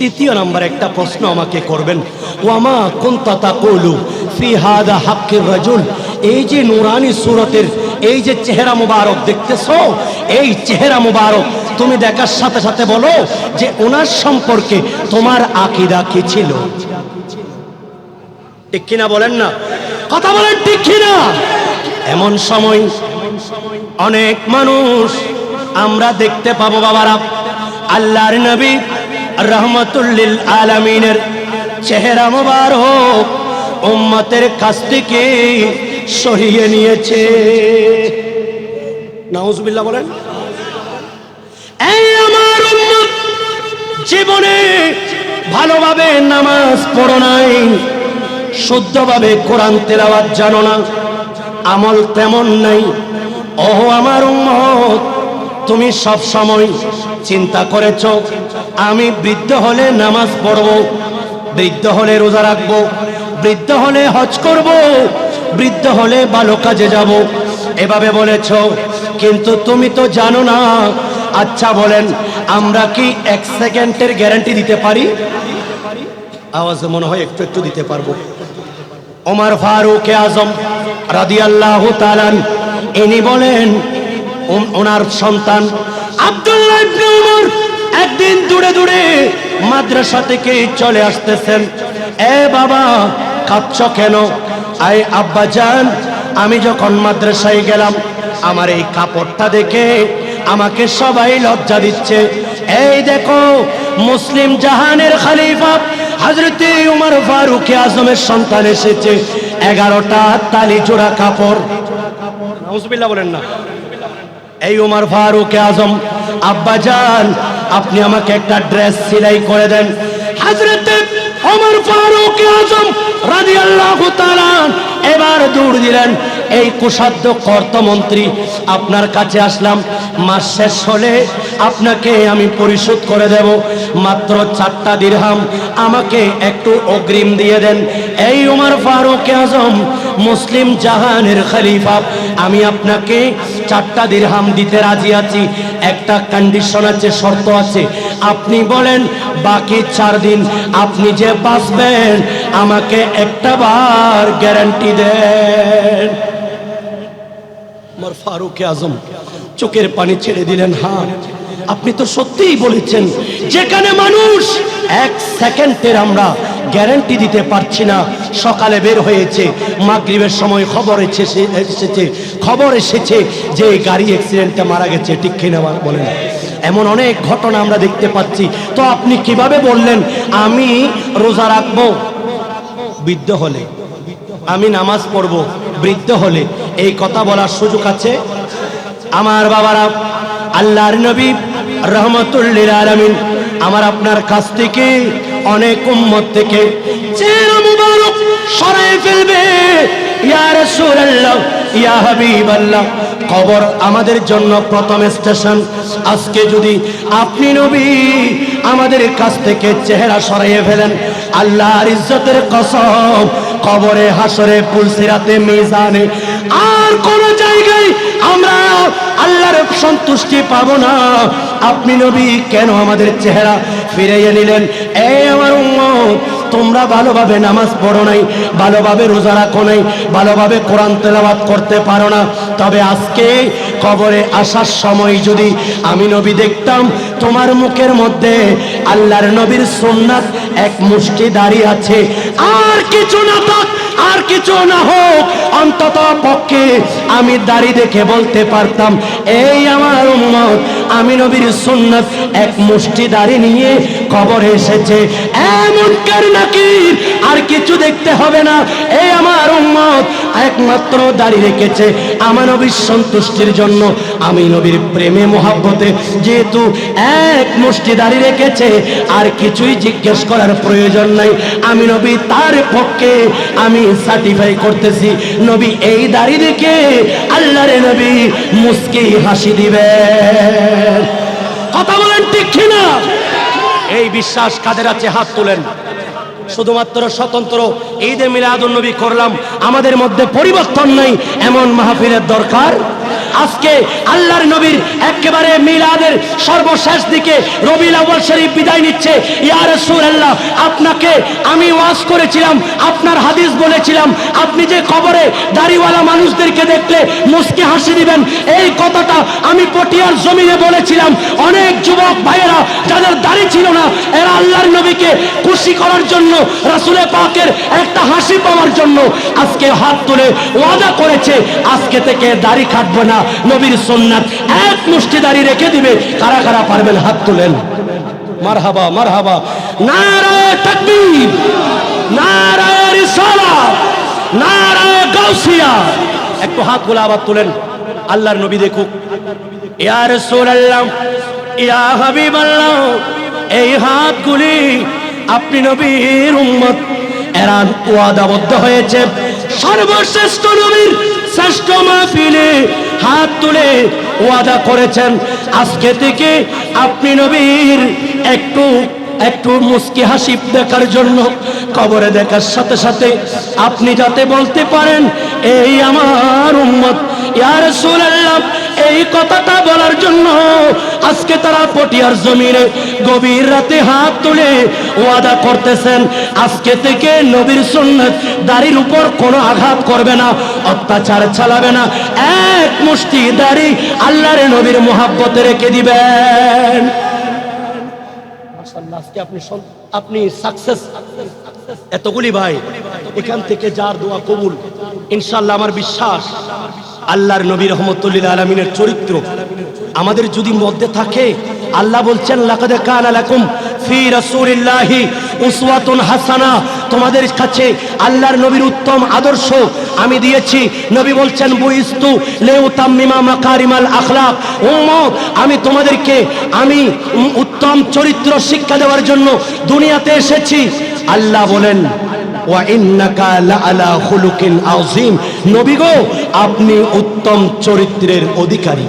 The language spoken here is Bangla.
তৃতীয় নাম্বার একটা প্রশ্ন আমাকে করবেন। ওয়ামা কুন্তাতা কলু ফি হাদা হাক্কির রাজুল? এই যে নুরানি সুরতের এই যে চেহারা মুবারক দেখতেছো, এই চেহারা মুবারক তুমি দেখার সাথে সাথে বলো যে ওনার সম্পর্কে তোমার আকিদা কি ছিল? ঠিক কিনা বলেন না? কথা বলেন ঠিক কিনা? এমন সময় অনেক মানুষ আমরা দেখতে পাবো বাবারা, আল্লাহর নবী রহমতুল্লিল আলমিনের চেহারা মোবারক উম্মতের কাছ থেকে সরিয়ে নিয়েছে। নাউজুবিল্লাহ বলেন। এই আমার উম্মত জীবনে ভালোভাবে নামাজ পড়ো নাই, শুদ্ধভাবে কোরআন তেলাওয়াত জানো না, আমল তেমন নাই। ও আমার উম্মত তুমি সব সময় চিন্তা করেছ, আমি বৃদ্ধ হলে নামাজ পড়ব, বৃদ্ধ হলে রোজা রাখব, বৃদ্ধ হলে হজ করব, বৃদ্ধ হলে ভালো কাজে যাব। এভাবে বলেছ, কিন্তু তুমি তো জানো না। আচ্ছা বলেন, আমরা কি এক সেকেন্ডের গ্যারান্টি দিতে পারি? আওয়াজ মনে হয় একটু একটু দিতে পারব। ওমর ফারুক আজম রাদিয়াল্লাহু তাআলান ইনি বলেন ওনার সন্তান আব্দুল্লাহ একদিন দূরে দূরে মাদ্রাসা থেকে চলে আসতেছেন। এ বাবা, কাঁদছ কেন? আই আব্বা জান, আমি যখন মাদ্রাসায় গেলাম, আমার এই কাপড়টা দেখে আমাকে সবাই লজ্জা দিচ্ছে। এই দেখো, মুসলিম জাহানের খলিফা হজরতে উমর ফারুক আজমের সন্তান এসেছে। এগারোটা তালি জোড়া কাপড়। বলেন না। এই উমার ফারুক আজম, আব্বা যান আপনি আমাকে একটা ড্রেস সেলাই করে দেন। হাজরতে ওমর ফারুক আজম রাদিয়াল্লাহু তাআলা এবার দৌড় দিলেন। এই কুসাধ্য কর্তমন্ত্রী আপনার কাছে আসলাম। মাস শেষ হলে আপনাকে আমি পরিশোধ করে দেব। মাত্র চারটা দিরহাম, আমাকে একটু অগ্রিম দিয়ে দেন। এই উমর ফারুক আজম, মুসলিম জাহানের খালিফা, আমি আপনাকে চারটা দিরহাম দিতে রাজি আছি। একটা কন্ডিশন আছে, শর্ত আছে। আপনি বলেন, বাকি চার দিন আপনি যে বাঁচবেন, আমাকে একটা বার গ্যারান্টি দেন। ফারুক আজম চোখের পানি ছেড়ে দিলেন হ্যাঁ আপনি তো সত্যিই বলেছেন, যেখানে মানুষ এক সেকেন্ডের আমরা গ্যারান্টি দিতে পারছি না, সকালে বের হয়েছে, মাগরিবের সময় খবর এসেছে এসেছে, খবর এসেছে যে গাড়ি অ্যাক্সিডেন্টে মারা গেছে, ঠিক কিনা বলেন এমন অনেক ঘটনা আমরা দেখতে পাচ্ছি। তো আপনি কীভাবে বললেন, আমি রোজা রাখব? বৃদ্ধ হলে। আমি নামাজ পড়ব, বৃদ্ধ হলে। এই কথা বলার সুযোগ আছে? আমার বাবারা, আল্লাহর নবী রহমতুল্লিল আলমিন আমার আপনার কাছ থেকে অনেক উম্মত থেকে চেহারা মুবারক সরাই ফেলবে। ইয়া রাসূলুল্লাহ ইয়া কবর আমাদের জন্য প্রথম স্টেশন। আজকে যদি আপনি নবী আমাদের কাছ থেকে চেহারা সরাইয়ে ফেলেন, আল্লাহর ইজ্জতের কসম, কবরে হাসরে পুলসিরাতে, মিজানে, আর কোন জায়গায় আমরা আল্লাহর সন্তুষ্টি পাব না। আপনি নবী কেন আমাদের চেহারা ফিরাইয়ে নিলেন? এই আমার উম্মত তোমরা ভালোভাবে নামাজ পড়ো নাই, ভালোভাবে রোজা রাখো নাই, ভালোভাবে কোরআন তেলাওয়াত করতে পারো না। তবে আজকে কবরে আসার সময় যদি আমি নবী দেখতাম, তোমার মুখের মধ্যে আল্লাহর নবীর সুন্নাত এক মুষ্টি দাঁড়িয়ে আছে। আর কিছু না থাক, আর কিছু না হোক, অন্তত পক্ষে আমি দাড়ি দেখে বলতে পারতাম, এই আমার উম্মত আমি নবীর সুন্নাত এক মুষ্টি দাড়ি নিয়ে কবর এসেছে। এমন কার নাকির, আর কিছু দেখতে হবে না। এই আমার উম্মত একমাত্র দাড়ি রেখেছে। আমার নবীর সন্তুষ্টির জন্য আমি নবীর প্রেমে, মোহাব্বতে যেহেতু এক মুষ্টি দাড়ি রেখেছে, আর কিছুই জিজ্ঞেস করার প্রয়োজন নাই। আমি নবী তার পক্ষে আমি সার্টিফাই করতেছি, নবী এই দাড়ি দেখে আল্লাহরে নবী মুস্কি হাসি দিবেন কথা বলেন ঠিক কিনা? এই বিশ্বাস কাদের আছে? হাত শুধুমাত্র স্বতন্ত্র ঈদে করলাম। আমাদের মধ্যে পরিবর্তন এমন মাহফিলের দরকার? আজকে আল্লাহর নবীর একেবারে মিলাদের সর্বশেষ দিকে রবিউল আউয়াল শরীফ বিদায় নিচ্ছে। ইয়া রাসূলুল্লাহ, আপনাকে আমি ওয়াজ করেছিলাম, আপনার হাদিস বলেছিলাম। আপনি যে কবরে দাড়িওয়ালা মানুষদেরকে দেখলে মুস্কি হাসি দিবেন, এই কথাটা আমি পটিয়ার জমিনে বলেছিলাম, অনেক যুবক ভাইয়েরা, যাদের দাড়ি ছিল না, এরা আল্লাহর নবীকে খুশি করার জন্য, রাসূলের পাকের একটা হাসি পাওয়ার জন্য আজকে হাত তুলে ওয়াদা করেছে, আজকে থেকে দাড়ি কাটবো না, নবীর সুন্নাত এক মুষ্টি দাড়ি রেখে দিবে, কারা কারা পারবেন হাত তুলেন? মারহাবা মারহাবা। নারায়ে তাকবীর, নারায়ে রিসালাত, নারায়ে গাউসিয়া। একটু হাতগুলো আবার তুলেন। আল্লাহর নবী দেখুক। ইয়া রাসূলুল্লাহ, ইয়া হাবিবাল্লাহ, এই হাতগুলি আপনি নবীর উম্মত। এরা ওয়াদাবদ্ধ হয়েছে। সর্বশ্রেষ্ঠ নবীর শ্রেষ্ঠ মাহফিলে হাত তুলে ওয়াদা করেছেন। আজকে থেকে আপনি নবীর একটু একটু মুস্কি হাসি দেখার জন্য, কবরে দেখার সাথে সাথে আপনি যাতে বলতে পারেন, এই আমার উম্মত ইয়ার রাসূলুল্লাহ, এই কথাটা বলার জন্য আজকে তারা পটিয়ার জমিনে গভীর রাতে হাত তুলে ওয়াদা করতেছেন, আজকে থেকে নবীর সুন্নত দাড়ির উপর কোনো আঘাত করবে না, অত্যাচার চালাবে না, এক মুষ্টি দাড়ি আল্লাহর নবীর মোহাব্বতে রেখে দিবেন। আপনি আপনি সাকসেস এতগুলি ভাই, এখান থেকে যার দোয়া কবুল ইনশাল্লাহ আমার বিশ্বাস, আল্লাহর নবী রহমতুল্লিল আলমিনের চরিত্র আমাদের যদি মধ্যে থাকে আল্লাহ বলছেন, লাকাদ কানা লাকুম ফি রাসূলিল্লাহি উসওয়াতুন হাসানা। তোমাদের কাছে আল্লাহর নবীর উত্তম আদর্শ আমি দিয়েছি। নবী বলছেন, বুইস্তু লেউতাম্মিমা মাকারিমাল আখলাক। উম্মত আমি তোমাদেরকে, আমি উত্তম চরিত্র শিক্ষা দেওয়ার জন্য দুনিয়াতে এসেছি। আল্লাহ বলেন নবী গো, আপনি উত্তম চরিত্রের অধিকারী।